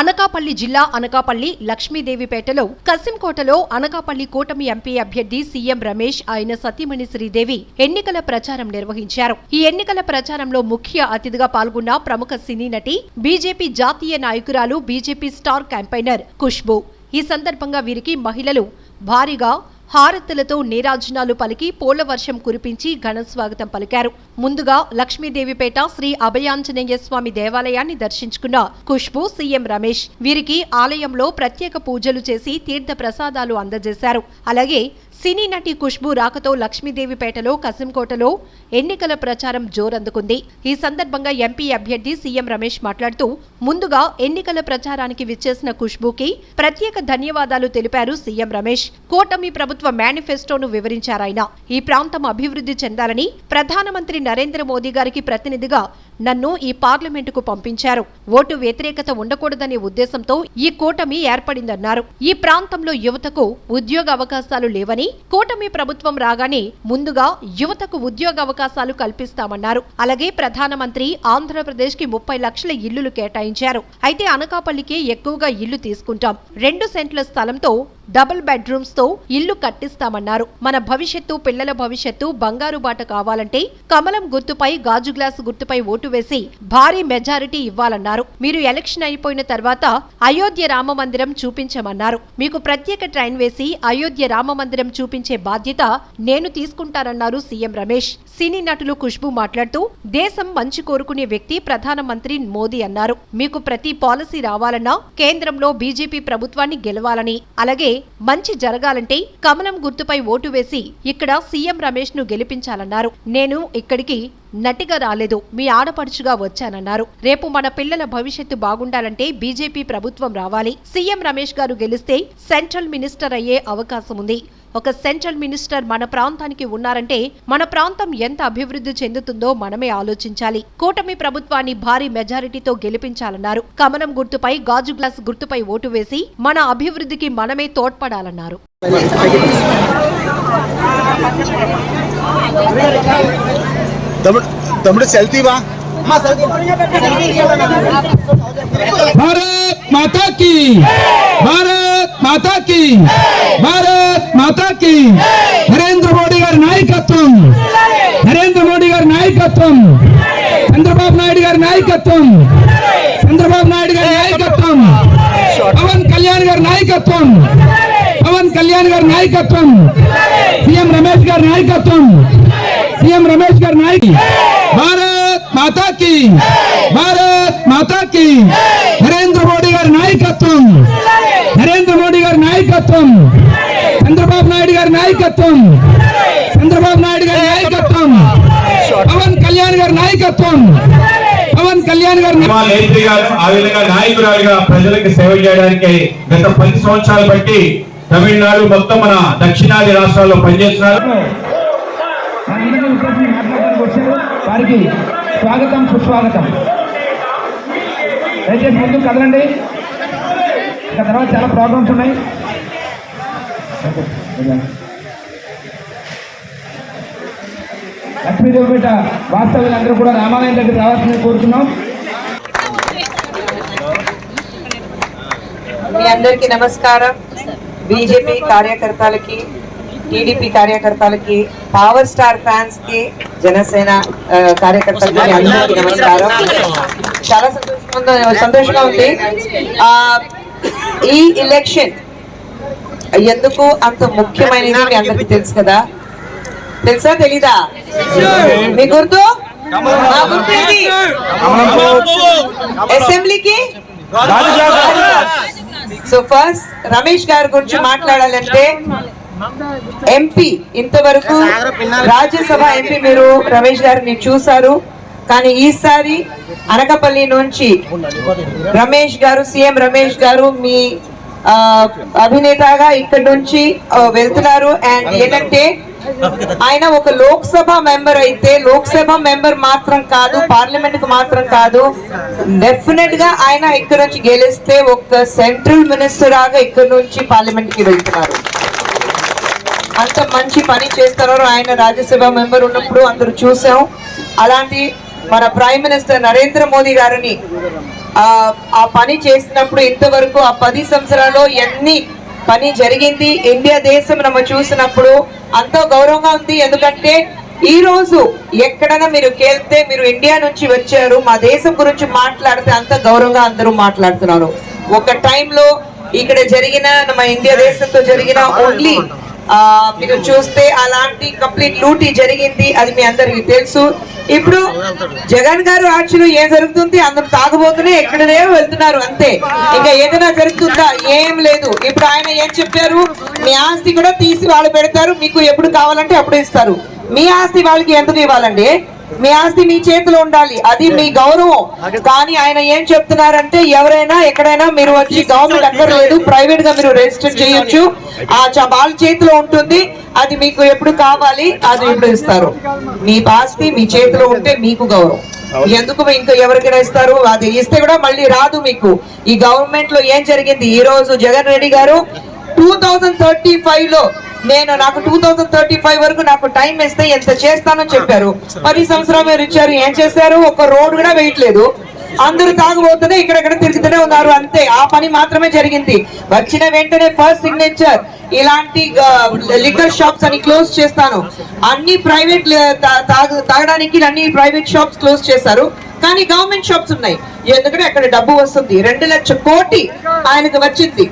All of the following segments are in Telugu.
అనకాపల్లి జిల్లా అనకాపల్లి లక్ష్మీదేవిపేటలో కసింకోటలో అనకాపల్లి కూటమి ఎంపీ అభ్యర్థి సీఎం రమేష్ ఆయన సతీమణి శ్రీదేవి ఎన్నికల ప్రచారం నిర్వహించారు. ఈ ఎన్నికల ప్రచారంలో ముఖ్య అతిథిగా పాల్గొన్న ప్రముఖ సినీ నటి బీజేపీ జాతీయ నాయకురాలు బీజేపీ స్టార్ క్యాంపైనర్ ఖుష్బు ఈ సందర్భంగా వీరికి మహిళలు భారీగా హారతులతో నీరాజనాలు పలికి పూల వర్షం కురిపించి ఘన స్వాగతం పలికారు. ముందుగా లక్ష్మీదేవిపేట శ్రీ అభయాంజనేయ స్వామి దేవాలయాన్ని దర్శించుకున్న ఖుష్బు సీఎం రమేష్. వీరికి ఆలయంలో ప్రత్యేక పూజలు చేసి తీర్థ ప్రసాదాలు అందజేశారు. అలాగే సినీ నటి ఖుష్బు రాకతో లక్ష్మీదేవిపేటలో కసింకోటలో ఎన్నికల ప్రచారం జోరందుకుంది. ఈ సందర్భంగా ఎంపీ అభ్యర్థి సీఎం రమేష్ మాట్లాడుతూ ముందుగా ఎన్నికల ప్రచారానికి విచ్చేసిన ఖుష్బుకి ప్రత్యేక ధన్యవాదాలు తెలిపారు సీఎం రమేష్. కూటమి ప్రభుత్వ మేనిఫెస్టోను వివరించారాయన. ఈ ప్రాంతం అభివృద్ధి చెందాలని ప్రధానమంత్రి నరేంద్ర మోదీ గారికి ప్రతినిధిగా నన్ను ఈ పార్లమెంటుకు పంపించారు. ఓటు వ్యతిరేకత ఉండకూడదనే ఉద్దేశంతో ఈ కూటమి ఏర్పడిందన్నారు. ఈ ప్రాంతంలో యువతకు ఉద్యోగ అవకాశాలు లేవని కూటమి ప్రభుత్వం రాగానే ముందుగా యువతకు ఉద్యోగ అవకాశాలు కల్పిస్తామన్నారు. అలాగే ప్రధానమంత్రి ఆంధ్రప్రదేశ్కి ముప్పై లక్షల ఇల్లులు కేటాయించారు. అయితే అనకాపల్లికే ఎక్కువగా ఇల్లు తీసుకుంటాం. రెండు సెంట్ల స్థలంతో డబుల్ బెడ్రూమ్స్తో ఇల్లు కట్టిస్తామన్నారు. మన భవిష్యత్తు పిల్లల భవిష్యత్తు బంగారు బాట కావాలంటే కమలం గుర్తుపై గాజు గ్లాసు గుర్తుపై ఓటు వేసి భారీ మెజారిటీ ఇవ్వాలన్నారు. మీరు ఎలక్షన్ అయిపోయిన తర్వాత అయోధ్య రామ మందిరం చూపించమన్నారు. మీకు ప్రత్యేక ట్రైన్ వేసి అయోధ్య రామ మందిరం చూపించే బాధ్యత నేను తీసుకుంటానన్నారు సీఎం రమేష్. సినీ నటులు ఖుష్బు మాట్లాడుతూ దేశం మంచి కోరుకునే వ్యక్తి ప్రధానమంత్రి మోదీ అన్నారు. మీకు ప్రతి పాలసీ రావాలన్నా కేంద్రంలో బీజేపీ ప్రభుత్వాన్ని గెలవాలని అలాగే మంచి జరగాలంటే కమలం గుర్తుపై ఓటు వేసి ఇక్కడ సీఎం రమేష్ను గెలిపించాలన్నారు. నేను ఇక్కడికి నటిగా రాలేదు మీ ఆడపడుచుగా వచ్చానన్నారు. రేపు మన పిల్లల భవిష్యత్తు బాగుండాలంటే బీజేపీ ప్రభుత్వం రావాలి. సీఎం రమేష్ గారు గెలిస్తే సెంట్రల్ మినిస్టర్ అయ్యే అవకాశం ఉంది ఒక సెంట్రల్ మినిస్టర్ మన ప్రాంతానికి ఉన్నారంటే మన ప్రాంతం ఎంత అభివృద్ధి చెందుతుందో మనమే ఆలోచించాలి. కూటమి ప్రభుత్వాన్ని భారీ మెజారిటీతో గెలిపించాలన్నారు. కమనం గుర్తుపై గాజు గ్లాస్ గుర్తుపై ఓటు వేసి మన అభివృద్ధికి మనమే తోడ్పడాలన్నారు. భారత్ మాతా కి భారత్ మాతా కి భారత్ మాతా కి నరేంద్ర మోడీ గారి నాయకత్వం నరేంద్ర మోడీ గారి నాయకత్వం చంద్రబాబు నాయుడు గారి నాయకత్వం చంద్రబాబు నాయుడు గారి నాయకత్వం పవన్ కళ్యాణ్ గారి నాయకత్వం పవన్ కళ్యాణ్ గారి నాయకత్వం సీఎం రమేష్ గారి నాయకత్వం సీఎం రమేష్ గారి నాయక భారత్ మాతా కి భారత్ మాతా కి నరేంద్ర మోడీ గారి నాయకత్వం నరేంద్ర మోడీ గారి నాయకత్వం చంద్రబాబు నాయుడు గారి నాయకత్వం. చంద్రబాబు నాయుడు గారి నాయకత్వం. పవన్ కళ్యాణ్ గారి నాయకత్వం. పవన్ కళ్యాణ్ గారి నాయ- మా నేత్రి గారు ఆ విధంగా నాయకురాలుగా ప్రజలకు సేవ చేయడానికి గత పది సంవత్సరాలు బట్టి తమిళనాడు మొత్తం మన దక్షిణాది రాష్ట్రాల్లో పనిచేస్తున్నారు. వారికి స్వాగతం సుస్వాగతం. దయచేసి ముందు కదలండి. ఇక తర్వాత చాలా ప్రోగ్రామ్స్ ఉన్నాయి. లక్ష్మీదేవిపేట వాస్తవ్యులందరూ కూడా రామాలయం దగ్గర రావాల్సిందని కోరుతున్నాం. మీ అందరికీ నమస్కారం. బీజేపీ కార్యకర్తలకి టీడీపీ కార్యకర్తలకి పవర్ స్టార్ ఫ్యాన్స్కి జనసేన కార్యకర్తలకి అందరికీ నమస్కారం. చాలా సంతోషంగా సంతోషంగా ఉంది. ఈ ఎలక్షన్ ఎందుకు అంత ముఖ్యమైనది మీ అందరికీ తెలుసు కదా? తెలుసా తెలీదా? మీ గుర్తు? మా గుర్తు ఏంటి? అసెంబ్లీకి? సో ఫస్ట్ రమేష్ గారి గురించి మాట్లాడాలంటే ఎంపీ ఇంతవరకు రాజ్యసభ ఎంపీ మీరు రమేష్ గారిని చూసారు కానీ ఈసారి అనకపల్లి నుంచి రమేష్ గారు సీఎం రమేష్ గారు మీ అభినేతగా ఇక్కడ నుంచి వెళ్తున్నారు. అండ్ ఏంటంటే ఆయన ఒక లోక్సభ మెంబర్ అయితే లోక్సభ మెంబర్ మాత్రం కాదు పార్లమెంట్కు మాత్రం కాదు డెఫినెట్గా ఆయన ఇక్కడ నుంచి గెలిస్తే ఒక సెంట్రల్ మినిస్టర్ లాగా ఇక్కడ నుంచి పార్లమెంట్కి వెళ్తున్నారు. అంత మంచి పని చేస్తున్నారు ఆయన రాజ్యసభ మెంబర్ ఉన్నప్పుడు అందరూ చూసాం. అలాంటి మన ప్రైమ్ మినిస్టర్ నరేంద్ర మోదీ గారిని ఆ ఆ పని చేసినప్పుడు ఇంతవరకు ఆ పది సంవత్సరాల్లో ఎన్ని పని జరిగింది. ఇండియా దేశం మనం చూసినప్పుడు అంతో గౌరవంగా ఉంది. ఎందుకంటే ఈ రోజు ఎక్కడైనా మీరు కేళ్తే మీరు ఇండియా నుంచి వచ్చారు. మా దేశం గురించి మాట్లాడితే అంత గౌరవంగా అందరూ మాట్లాడుతున్నారు. ఒక టైంలో ఇక్కడ జరిగిన మన ఇండియా దేశంతో జరిగిన ఓన్లీ మీరు చూస్తే అలాంటి కంప్లీట్ లూటీ జరిగింది అది మీ అందరికి తెలుసు. ఇప్పుడు జగన్ గారు ఆక్షలు ఏం జరుగుతుంది? అందరూ తాగబోతూనే ఎక్కడనే వెళ్తున్నారు అంతే. ఇంకా ఏదైనా జరుగుతుందా? ఏం లేదు. ఇప్పుడు ఆయన ఏం చెప్పారు? మీ ఆస్తి కూడా తీసి వాళ్ళు పెడతారు మీకు ఎప్పుడు కావాలంటే అప్పుడు ఇస్తారు. మీ ఆస్తి వాళ్ళకి ఎందుకు ఇవ్వాలండి? మీ ఆస్తి మీ చేతిలో ఉండాలి. అది మీ గౌరవం. కానీ ఆయన ఏం చెప్తున్నారంటే ఎవరైనా ఎక్కడైనా మీరు వచ్చి గవర్నమెంట్ అక్కర్లేదు. ప్రైవేట్గా మీరు రిజిస్టర్ చేయొచ్చు. ఆ చ- వాళ్ళ చేతిలో ఉంటుంది. అది మీకు ఎప్పుడు కావాలి అది ఎప్పుడు ఇస్తారు. మీ ఆస్తి మీ చేతిలో ఉంటే మీకు గౌరవం. ఎందుకు ఇంకా ఎవరికైనా ఇస్తారు? అది ఇస్తే కూడా మళ్ళీ రాదు మీకు. ఈ గవర్నమెంట్లో ఏం జరిగింది? ఈ రోజు జగన్ రెడ్డి గారు టూ థౌజండ్ థర్టీ ఫైవ్లో నేను నాకు టూ థౌజండ్ థర్టీ ఫైవ్ వరకు నాకు టైం ఇస్తే ఎంత చేస్తానని చెప్పారు. పది సంవత్సరాలు మీరు ఇచ్చారు ఏం చేశారు? ఒక రోడ్ కూడా వేయట్లేదు. అందరూ తాగుబోతూనే ఇక్కడెక్కడ తిరుగుతూనే ఉన్నారు అంతే. ఆ పని మాత్రమే జరిగింది. వచ్చిన వెంటనే ఫస్ట్ సిగ్నేచర్ ఇలాంటి లిక్కర్ షాప్స్ అని క్లోజ్ చేస్తాను. అన్ని ప్రైవేట్ తాగడానికి అన్ని ప్రైవేట్ షాప్స్ క్లోజ్ చేశారు. కానీ గవర్నమెంట్ షాప్స్ ఉన్నాయి. ఎందుకంటే అక్కడ డబ్బు వస్తుంది. రెండు లక్ష కోటి ఆయనకు వచ్చింది.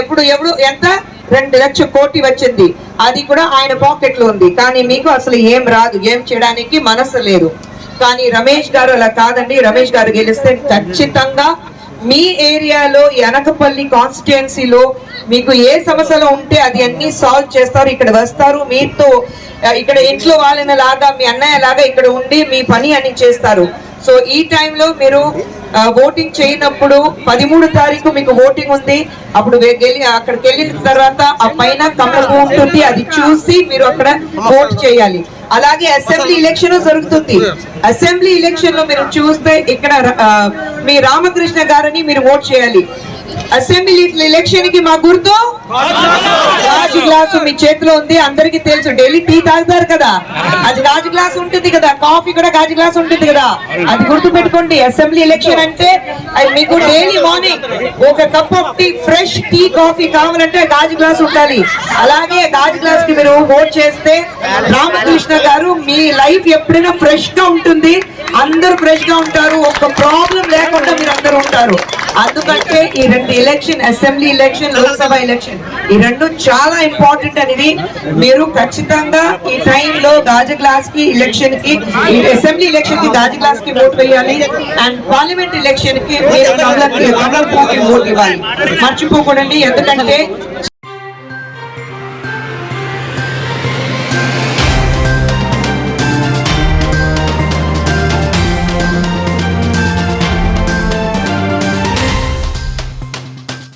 ఎప్పుడు ఎవడు ఎంత? రెండు లక్షల కోటి వచ్చింది. అది కూడా ఆయన పాకెట్లో ఉంది. కానీ మీకు అసలు ఏం రాదు. ఏం చేయడానికి మనసు లేదు. కానీ రమేష్ గారు అలా కాదండి. రమేష్ గారు గెలిస్తే ఖచ్చితంగా మీ ఏరియాలో ఎనకపల్లి కాన్స్టిట్యుయెన్సీలో మీకు ఏ సమస్యలు ఉంటే అది అన్ని సాల్వ్ చేస్తారు. ఇక్కడ వస్తారు. మీతో ఇక్కడ ఇంట్లో వాళ్ళని లాగా మీ అన్నయ్య లాగా ఇక్కడ ఉండి మీ పని అని చేస్తారు. సో ఈ టైంలో మీరు ఓటింగ్ చేయనప్పుడు పదిమూడు తారీఖు మీకు ఓటింగ్ ఉంది. అప్పుడు వెళ్ళి అక్కడికి వెళ్ళిన తర్వాత ఆ పైన కమలపు ఉంటుంది. అది చూసి మీరు అక్కడ ఓట్ చేయాలి. అలాగే అసెంబ్లీ ఎలక్షన్ జరుగుతుంది. అసెంబ్లీ ఎలక్షన్లో మీరు చూస్తే ఇక్కడ మీ రామకృష్ణ గారిని మీరు ఓట్ చేయాలి. అసెంబ్లీ ఎలక్షన్కి మా గుర్తు? గాజు గ్లాసు మీ చేతిలో ఉంది అందరికి తెలుసు. డైలీ టీ తాగుతారు కదా. అది గాజు గ్లాస్ ఉంటుంది కదా. కాఫీ కూడా గాజు గ్లాస్ ఉంటుంది కదా. అది గుర్తు పెట్టుకోండి అసెంబ్లీ ఎలక్షన్ అంటే అది మీకు డైలీ మార్నింగ్ ఒక cup of tea fresh tea coffee కావాలంటే గాజు గ్లాస్ ఉండాలి. అలాగే గాజు గ్లాస్కి మీరు ఓట్ చేస్తే రామకృష్ణ గారు మీ లైఫ్ ఎప్పుడైనా ఫ్రెష్గా ఉంటుంది. అందరూ ఫ్రెష్గా ఉంటారు. ఒక ప్రాబ్లం లేకుండా మీరు అందరూ ఉంటారు. అందుకంటే ఈ రెండు election assembly election Lok Sabha election ఈ రెండు చాలా ఇంపార్టెంట్ అనేది. మీరు ఖచ్చితంగా ఈ టైంలో గాజు గ్లాస్కి ఎలక్షన్కి ఈ అసెంబ్లీ ఎలక్షన్కి గాజు గ్లాస్కి ఓట్ వేయాలి. అండ్ పార్లమెంట్ ఎలక్షన్కి మీరు ఓట్ ఇవ్వాలి. మర్చిపోకూడండి ఎందుకంటే